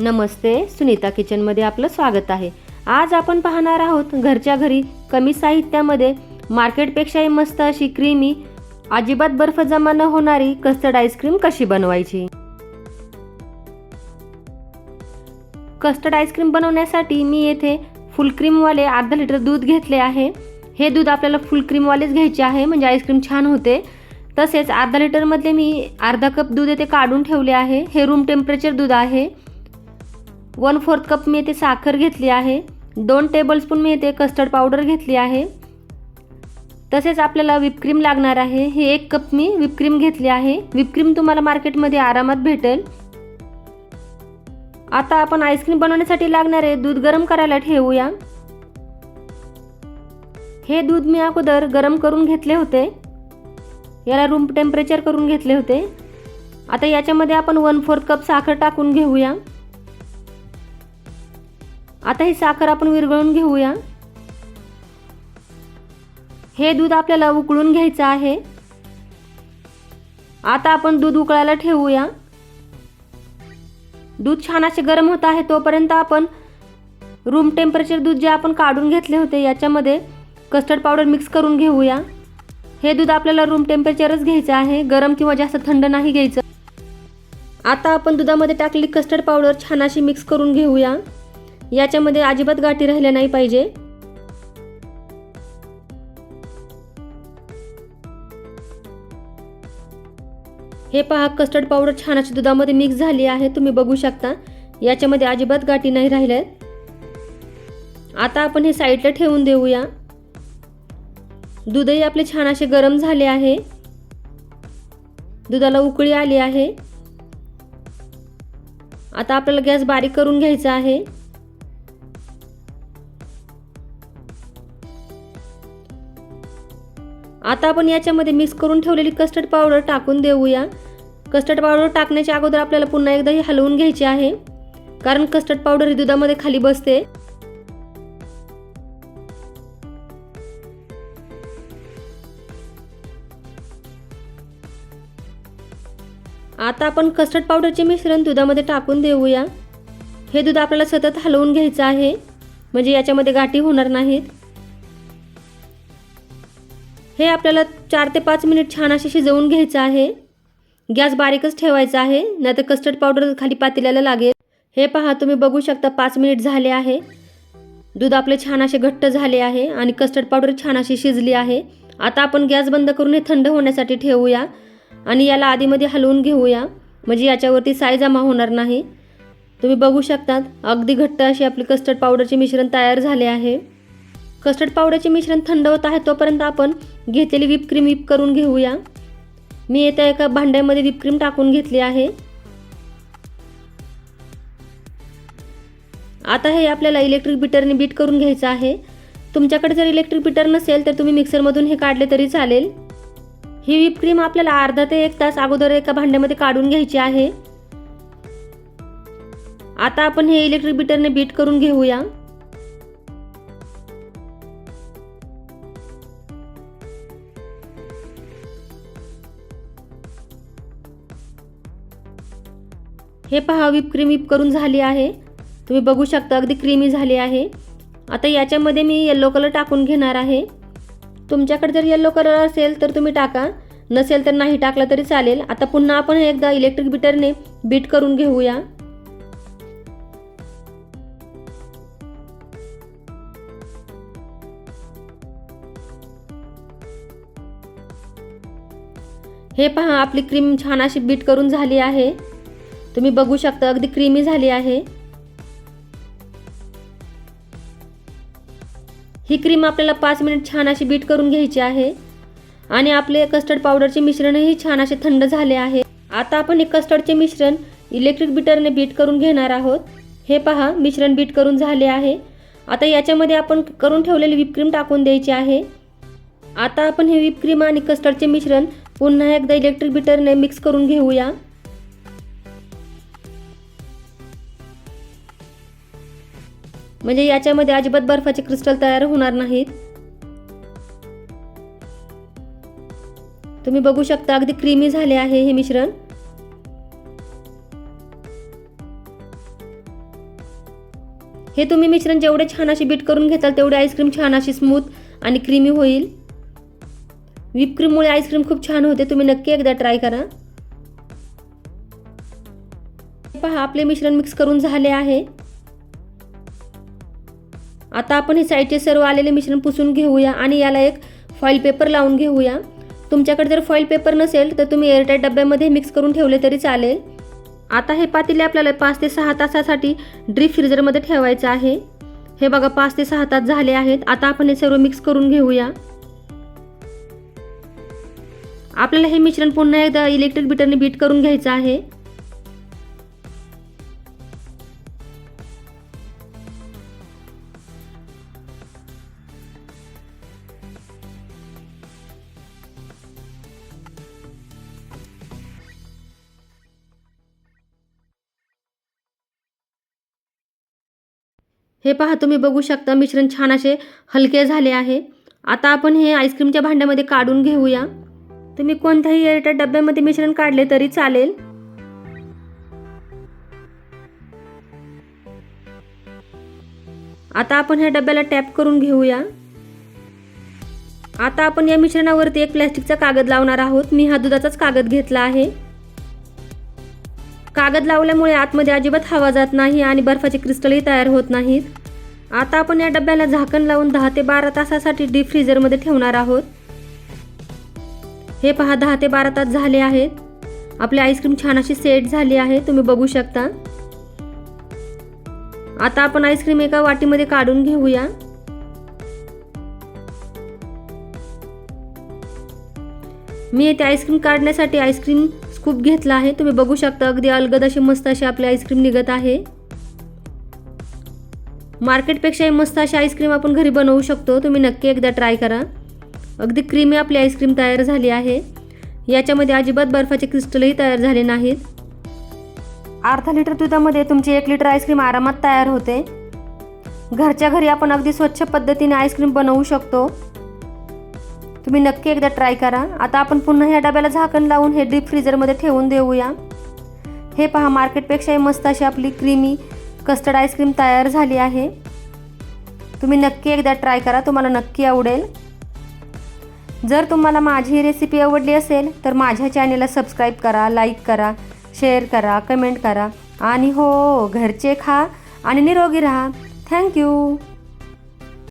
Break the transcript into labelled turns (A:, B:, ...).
A: नमस्ते सुनीता किचनमध्ये आपलं स्वागत आहे. आज आपण पाहणार आहोत घरच्या घरी कमी साहित्यामध्ये मार्केटपेक्षाही मस्त अशी क्रीमी अजिबात बर्फ जमा न होणारी कस्टर्ड आईस्क्रीम कशी बनवायची? कस्टर्ड आईस्क्रीम बनवण्यासाठी मी येथे फुल क्रीमवाले अर्धा लिटर दूध घेतले आहे. हे दूध आपल्याला फुल क्रीमवालेच घ्यायचे आहे म्हणजे आईस्क्रीम छान होते. तसेच अर्धा लिटरमधले मी अर्धा कप दूध येथे काढून ठेवले आहे. हे रूम टेम्परेचर दूध आहे. वन फोर्थ कप मी येथे साखर घेतली आहे. दोन टेबलस्पून मी येथे कस्टर्ड पावडर घेतली आहे. तसेच आपल्याला विपक्रीम लागणार आहे. हे एक कप मी विपक्रीम घेतली आहे. विपक्रीम तुम्हाला मार्केटमध्ये आरामात भेटेल. आता आपण आईस्क्रीम बनवण्यासाठी लागणारे दूध गरम करायला ठेवूया. हे दूध मी अगोदर गरम करून घेतले होते. याला रूम टेम्परेचर करून घेतले होते. आता याच्यामध्ये आपण वन फोर्थ कप साखर टाकून घेऊया. आता ही साखर आपण विरघळून घेऊया. हे दूध आपल्याला उकळून घ्यायचं आहे. आता आपण दूध उकळायला ठेवूया. दूध छान असे गरम होत आहे तोपर्यंत आपण रूम टेम्परेचर दूध जे आपण काढून घेतले होते याच्यामध्ये कस्टर्ड पावडर मिक्स करून घेऊया. हे दूध आपल्याला रूम टेम्परेचरच घ्यायचं आहे. गरम किंवा जास्त थंड नाही घ्यायचं. आता आपण दुधामध्ये टाकलेली कस्टर्ड पावडर छान अशी मिक्स करून घेऊया. याच्यामध्ये अजिबात गाठी राहिल्या नाही पाहिजे. हे पहा कस्टर्ड पावडर छान अशी दुधामध्ये मिक्स झाली आहे तुम्ही बघू शकता. याच्यामध्ये अजिबात गाठी नाही राहिल्यात. आता आपण हे साईडला ठेवून देऊया. दूधही आपले छान असे गरम झाले आहे. दुधाला उकळी आली आहे. आता आपल्याला गॅस बारीक करून घ्यायचा आहे. आता आपण याच्यामध्ये मिक्स करून ठेवलेली कस्टर्ड पावडर टाकून देऊया. कस्टर्ड पावडर टाकण्याच्या अगोदर आपल्याला पुन्हा एकदा ही हलवून घ्यायची आहे. कारण कस्टर्ड पावडर ही दुधामध्ये खाली बसते. आता आपण कस्टर्ड पावडरचे मिश्रण दुधामध्ये टाकून देऊया. हे दूध आपल्याला सतत हलवून घ्यायचं आहे. म्हणजे याच्यामध्ये गाठी होणार नाहीत. हे आपल्याला चार ते पाच मिनिट छान असे शिजवून घ्यायचं आहे. गॅस बारीकच ठेवायचा आहे. नाहीतर कस्टर्ड पावडर खाली पातेल्याला लागेल. हे पहा तुम्ही बघू शकता पाच मिनिट झाले आहे. दूध आपले छान असे घट्ट झाले आहे आणि कस्टर्ड पावडर छान अशी शिजली आहे. आता आपण गॅस बंद करून हे थंड होण्यासाठी ठेवूया आणि याला आधीमध्ये हलवून घेऊया. म्हणजे याच्यावरती साय जमा होणार नाही. तुम्ही बघू शकतात अगदी घट्ट अशी आपली कस्टर्ड पावडरचे मिश्रण तयार झाले आहे. कस्टर्ड पावडरचे मिश्रण थंड होत आहे तोपर्यंत आपण घेतलेली विपक्रीम क्रीम करून घेऊया. मी येत्या एका भांड्यामध्ये विपक्रीम टाकून घेतली आहे. आता हे आपल्याला इलेक्ट्रिक बिटरने बीट करून घ्यायचं आहे. तुमच्याकडे जर इलेक्ट्रिक बिटर नसेल तर तुम्ही मिक्सरमधून हे काढले तरी चालेल. ही विपक्रीम आपल्याला अर्धा ते एक तास अगोदर एका भांड्यामध्ये काढून घ्यायची आहे. आता आपण हे इलेक्ट्रिक बिटरने बीट करून घेऊया. हे पहा विप क्रीम विप करून झाली आहे. तुम्ही बघू शकता अगदी क्रीमी झाली आहे. आता याच्यामध्ये मी येल्लो कलर टाकून घेणार आहे. तुमच्याकडे जर येल्लो कलर असेल तर तुम्ही टाका. नसेल तर नाही टाकला तरी चालेल. आता पुन्हा आपण एकदा इलेक्ट्रिक बिटरने बीट करून घेऊया. हे पहा आपली क्रीम छान अशी बीट करून झाली आहे. तुम्ही बघू शकता अगदी क्रीमी झाली आहे. ही क्रीम आपल्याला पाच मिनिट छान अशी बीट करून घ्यायची आहे. आणि आपले कस्टर्ड पावडरचे मिश्रणही छान असे थंड झाले आहे. आता आपण हे कस्टर्डचे मिश्रण इलेक्ट्रिक बीटरने बीट करून घेणार आहोत. हे पहा मिश्रण बीट करून झाले आहे. आता याच्यामध्ये आपण करून ठेवलेली विपक्रीम टाकून द्यायची आहे. आता आपण हे विपक्रीम आणि कस्टर्डचे मिश्रण पुन्हा एकदा इलेक्ट्रिक बीटरने मिक्स करून घेऊया. म्हणजे याच्यामध्ये अजिबात बर्फाचे क्रिस्टल तयार होणार नाहीत. तुम्ही बघू शकता अगदी क्रीमी झाले आहे हे मिश्रण. हे तुम्ही मिश्रण जेवढे छान अशी बीट करून घेताल तेवढे आईस्क्रीम छान अशी स्मूथ आणि क्रीमी होईल. विपक्रीममुळे आईस्क्रीम खूप छान होते तुम्ही नक्की एकदा ट्राय करा. पहा आपले मिश्रण मिक्स करून झाले आहे. आता आपण हे साईडचे सर्व आलेले मिश्रण पुसून घेऊया आणि याला एक फॉईल पेपर लावून घेऊया. तुमच्याकडे जर फॉईल पेपर नसेल तर तुम्ही एअरटाईट डब्यामध्ये मिक्स करून ठेवले तरी चालेल. आता हे पातेले आपल्याला पाच ते सहा तासासाठी ड्रीप फ्रीजरमध्ये ठेवायचं आहे. हे बघा पाच ते सहा तास झाले आहेत. आता आपण हे सर्व मिक्स करून घेऊया. आपल्याला हे मिश्रण पुन्हा एकदा इलेक्ट्रिक बीटरने बीट करून घ्यायचं आहे. हे पहा तुम्ही बघू शकता मिश्रण छान असे हलके झाले आहे. आता आपण हे आईस्क्रीमच्या भांड्यामध्ये काढून घेऊया. तुम्ही कोणत्याही एअरटाईट डब्यामध्ये मिश्रण काढले तरी चालेल. आता आपण ह्या डब्याला टॅप करून घेऊया. आता आपण या मिश्रणावरती एक प्लॅस्टिकचा कागद लावणार आहोत. मी हा दुधाचाच कागद घेतला आहे. कागद लावल्यामुळे आतमध्ये अजिबात हवा जात नाही आणि बर्फाचे क्रिस्टलही तयार होत नाहीत. आता आपण या डब्याला झाकण लावून दहा ते बारा तासासाठी डीप फ्रीजरमध्ये ठेवणार आहोत. हे पहा दहा ते बारा तास झाले आहेत. आपली आईस्क्रीम छान अशी सेट झाली आहे तुम्ही बघू शकता. आता आपण आईस्क्रीम एका वाटीमध्ये काढून घेऊया. मी येथे आईस्क्रीम काढण्यासाठी. आईस्क्रीम स्कूप घेतला आहे. तुम्ही बघू शकता अगदी अलगद अशी मस्त अशी आपली आईस्क्रीम निघत आहे. मार्केटपेक्षाही मस्त अशी आईस्क्रीम आपण घरी बनवू शकतो. तुम्ही नक्की एकदा ट्राय करा. अगदी क्रीमी आपली आईस्क्रीम तयार झाली आहे. याच्यामध्ये अजिबात बर्फाचे क्रिस्टलही तयार झाले नाहीत. अर्धा लिटर दुधामध्ये तुमची एक लिटर आईस्क्रीम आरामात तयार होते. घरच्या घरी आपण अगदी स्वच्छ पद्धतीने आईस्क्रीम बनवू शकतो. तुम्ही नक्की एकदा ट्राय करा. आता आपण पुन्हा ह्या डब्याला झाकण लावून हे डीप फ्रीजरमध्ये ठेवून देऊया. हे पहा मार्केटपेक्षाही मस्त अशी आपली क्रीमी कस्टर्ड आईस्क्रीम तयार झाली आहे. तुम्ही नक्की एकदा ट्राय करा तुम्हाला नक्की आवडेल. जर तुम्हाला माझी ही रेसिपी आवडली असेल तर माझ्या चॅनेलला सबस्क्राईब करा लाईक करा शेअर करा कमेंट करा. आणि हो घरचे खा आणि निरोगी राहा. थँक्यू